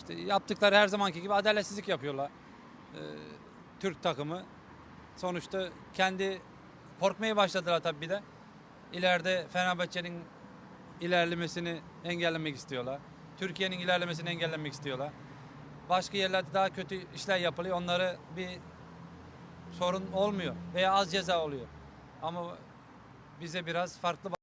İşte yaptıkları her zamanki gibi adaletsizlik yapıyorlar. Ee, Türk takımı. Sonuçta kendi korkmaya başladılar tabii bir de. İleride Fenerbahçe'nin ilerlemesini engellemek istiyorlar. Türkiye'nin ilerlemesini engellemek istiyorlar. Başka yerlerde daha kötü işler yapılıyor. Onları bir sorun olmuyor veya az ceza oluyor. Ama bize biraz farklı